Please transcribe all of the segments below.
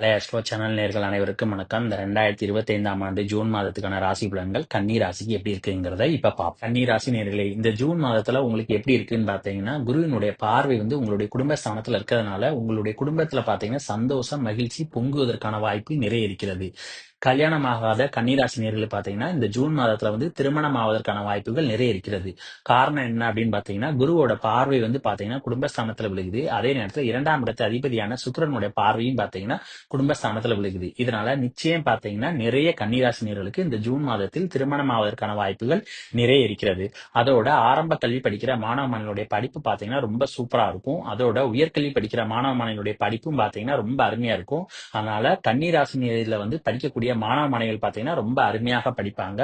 பழைய astro channel நேர்கள் அனைவருக்கும் வணக்கம். இந்த ரெண்டாயிரத்தி இருபத்தி ஐந்தாம் ஆண்டு ஜூன் மாதத்துக்கான ராசி பலன்கள் கன்னி ராசிக்கு எப்படி இருக்குங்கிறத இப்ப பாப்போம் கன்னி ராசி நேர்களே இந்த ஜூன் மாதத்துல உங்களுக்கு எப்படி இருக்குன்னு பாத்தீங்கன்னா குருவினுடைய பார்வை வந்து உங்களுடைய குடும்ப ஸ்தானத்துல இருக்கிறதுனால உங்களுடைய குடும்பத்துல பாத்தீங்கன்னா சந்தோஷம் மகிழ்ச்சி பொங்குவதற்கான வாய்ப்பு நிறைய இருக்கிறது. கல்யாணம் ஆகாத கன்னிராசினியர்கள் பாத்தீங்கன்னா இந்த ஜூன் மாதத்துல வந்து திருமணம் ஆவதற்கான வாய்ப்புகள் நிறைய இருக்கிறது. காரணம் என்ன அப்படின்னு பாத்தீங்கன்னா குருவோட பார்வை வந்து பாத்தீங்கன்னா குடும்பஸ்தானத்துல விழுகுது. அதே நேரத்துல இரண்டாம் இடத்து அதிபதியான சுக்கரனுடைய பார்வையும் பாத்தீங்கன்னா குடும்பஸ்தானத்துல விழுகுது. இதனால நிச்சயம் பாத்தீங்கன்னா நிறைய கன்னிராசினியர்களுக்கு இந்த ஜூன் மாதத்தில் திருமணம் ஆவதற்கான வாய்ப்புகள் நிறைய இருக்கிறது. அதோட ஆரம்ப கல்வி படிக்கிற மாணவ மாணவனுடைய படிப்பு பாத்தீங்கன்னா ரொம்ப சூப்பரா இருக்கும். அதோட உயர்கல்வி படிக்கிற மாணவ மாணவனுடைய படிப்பும் பாத்தீங்கன்னா ரொம்ப அருமையா இருக்கும். அதனால கன்னிராசினியர்ல வந்து படிக்கக்கூடிய இருக்கக்கூடிய மாணவ மாணவிகள் பாத்தீங்கன்னா ரொம்ப அருமையாக படிப்பாங்க.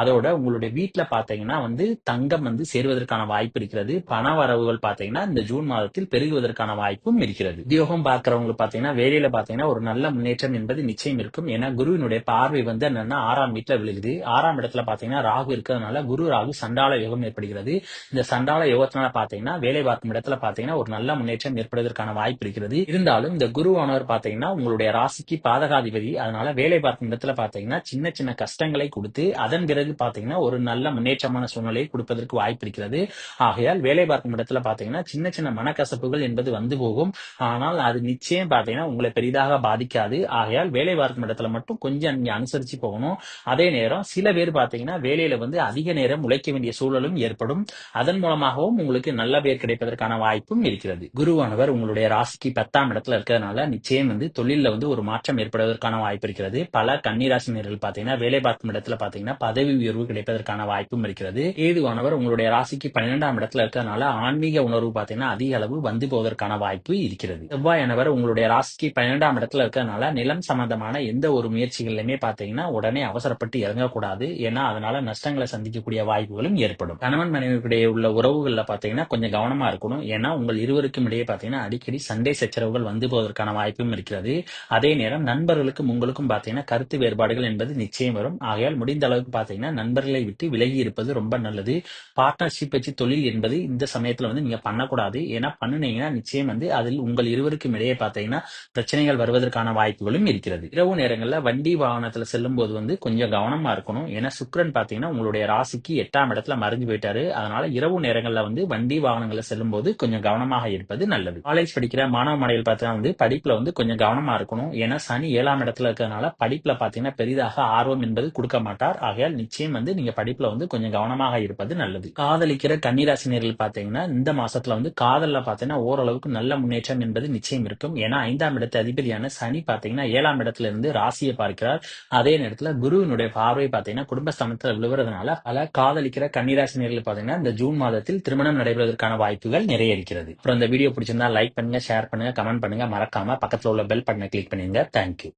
அதோட உங்களுடைய வீட்டுல பாத்தீங்கன்னா வந்து தங்கம் வந்து சேருவதற்கான வாய்ப்பு இருக்கிறது. பண வரவுகள் பாத்தீங்கன்னா இந்த ஜூன் மாதத்தில் பெருகுவதற்கான வாய்ப்பும் இருக்கிறது. உத்தியோகம் பார்க்கிறவங்களுக்கு பாத்தீங்கன்னா வேலையில பாத்தீங்கன்னா ஒரு நல்ல முன்னேற்றம் என்பது நிச்சயம் இருக்கும். ஏன்னா குருவினுடைய பார்வை வந்து என்னன்னா ஆறாம் வீட்டுல விழுகுது. ஆறாம் இடத்துல பாத்தீங்கன்னா ராகு இருக்கிறதுனால குரு ராகு சண்டால யோகம் ஏற்படுகிறது. இந்த சண்டால யோகத்தினால பாத்தீங்கன்னா வேலை பார்க்கும் இடத்துல பாத்தீங்கன்னா ஒரு நல்ல முன்னேற்றம் ஏற்படுவதற்கான வாய்ப்பு இருக்கிறது. இருந்தாலும் இந்த குருவானவர் பாத்தீங்கன்னா உங்களுடைய ராசிக்கு பாதகாதிபதி. அதனால வேலை பார்க்கும் இடத்துல பாத்தீங்கன்னா சின்ன சின்ன கஷ்டங்களை கொடுத்து அதன் பிறகு பாத்தீங்கன்னா ஒரு நல்ல முன்னேற்றமான சூழ்நிலையை கொடுப்பதற்கு வாய்ப்பு இருக்கிறது. ஆகையால் வேலை பார்க்கும் இடத்துல பாத்தீங்கன்னா சின்ன சின்ன மனக்கசப்புகள் என்பது வந்து போகும். ஆனால் அது நிச்சயம் பாத்தீங்கன்னா உங்களை பெரிதாக பாதிக்காது. ஆகையால் வேலை பார்க்கும் இடத்துல மட்டும் கொஞ்சம் நீங்க அனுசரிச்சு போகணும். அதே நேரம் சில பேர் பாத்தீங்கன்னா வேலையில வந்து அதிக நேரம் உழைக்க வேண்டிய சூழலும் ஏற்படும். அதன் மூலமாகவும் உங்களுக்கு நல்ல பேர் கிடைப்பதற்கான வாய்ப்பும் இருக்கிறது. குருவானவர் உங்களுடைய ராசிக்கு பத்தாம் இடத்துல இருக்கிறதுனால நிச்சயம் வந்து தொழில வந்து ஒரு மாற்றம் ஏற்படுவதற்கான வாய்ப்பு இருக்கிறது. பல கன்னிராசினியர்கள் பாத்தீங்கன்னா வேலை பார்க்கும் இடத்துல பாத்தீங்கன்னா பதவி உயர்வு கிடைப்பதற்கான வாய்ப்பும் இருக்கிறது. ஏதுவானவர் உங்களுடைய ராசிக்கு பன்னிரெண்டாம் இடத்துல இருக்கிறதுனால ஆன்மீக உணர்வு பாத்தீங்கன்னா அதிக அளவு வந்து போவதற்கான வாய்ப்பு இருக்கிறது. செவ்வாயானவர் உங்களுடைய ராசிக்கு பன்னிரெண்டாம் இடத்துல இருக்கிறதுனால நிலம் சம்பந்தமான எந்த ஒரு முயற்சிகளிலுமே பாத்தீங்கன்னா உடனே அவசரப்பட்டு இறங்கக்கூடாது. ஏன்னா அதனால நஷ்டங்களை சந்திக்கக்கூடிய வாய்ப்புகளும் ஏற்படும். கணவன் மனைவிக்கிடையே உள்ள உறவுகள்ல பாத்தீங்கன்னா கொஞ்சம் கவனமா இருக்கணும். ஏன்னா உங்கள் இருவருக்கும் இடையே பாத்தீங்கன்னா அடிக்கடி சண்டை சச்சரவுகள் வந்து போவதற்கான வாய்ப்பும் இருக்கிறது. அதே நேரம் நண்பர்களுக்கும் உங்களுக்கும் பாத்தீங்கன்னா கருத்து வேறுபாடுகள் என்பது நிச்சயம் வரும். ஆகையால் முடிந்த அளவுக்கு பாத்தீங்கன்னா நண்பர்களை விட்டு விலகி இருப்பது ரொம்ப நல்லது. பார்ட்னர்ஷிப் வச்சு தொழில் என்பது இந்த சமயத்துல வந்து நீங்க பண்ணக்கூடாது. ஏன்னா பண்ணுனீங்கன்னா நிச்சயம் வந்து அதில் உங்கள் இருவருக்கும் இடையே பாத்தீங்கன்னா பிரச்சனைகள் வருவதற்கான வாய்ப்புகளும் இருக்கிறது. இரவு நேரங்கள்ல வண்டி வாகனத்துல செல்லும் போது வந்து கொஞ்சம் கவனமா இருக்கணும். ஏன்னா சுக்கரன் பாத்தீங்கன்னா உங்களுடைய ராசிக்கு எட்டாம் இடத்துல மறைஞ்சு போயிட்டாரு. அதனால இரவு நேரங்கள்ல வந்து வண்டி வாகனங்கள்ல செல்லும் போது கொஞ்சம் கவனமாக இருப்பது நல்லது. காலேஜ் படிக்கிற மாணவ மாணவிகள் பார்த்தீங்கன்னா வந்து படிப்புல வந்து கொஞ்சம் கவனமா இருக்கணும். ஏன்னா சனி ஏழாம் இடத்துல இருக்கிறதுனால படிப்புல பாத்தீங்கன்னா பெரிதாக ஆர்வம் என்பது கொடுக்க மாட்டார். ஆகையால் நிச்சயம் வந்து நீங்க படிப்புல வந்து கொஞ்சம் கவனமாக இருப்பது நல்லது. காதலிக்கிற கன்னிராசினியர்கள் பாத்தீங்கன்னா இந்த மாசத்துல வந்து காதல்ல பாத்தீங்கன்னா ஓரளவுக்கு நல்ல முன்னேற்றம் என்பது நிச்சயம் இருக்கும். ஏன்னா ஐந்தாம் இடத்து அதிபதியான சனி பாத்தீங்கன்னா ஏழாம் இடத்துல இருந்து ராசியை பார்க்கிறார். அதே நேரத்துல குருவினுடைய பார்வை பாத்தீங்கன்னா குடும்பஸ்தானத்துல விழுவுறதுனால பல காதலிக்கிற கன்னிராசினியர்கள் பாத்தீங்கன்னா இந்த ஜூன் மாதத்தில் திருமணம் நடைபெறுவதற்கான வாய்ப்புகள் நிறைய இருக்கிறது. அப்புறம் இந்த வீடியோ பிடிச்சிருந்தா லைக் பண்ணுங்க ஷேர் பண்ணுங்க கமெண்ட் பண்ணுங்க. மறக்காம பக்கத்துல உள்ள பெல் பட்டனை கிளிக் பண்ணிருங்க. தேங்க்யூ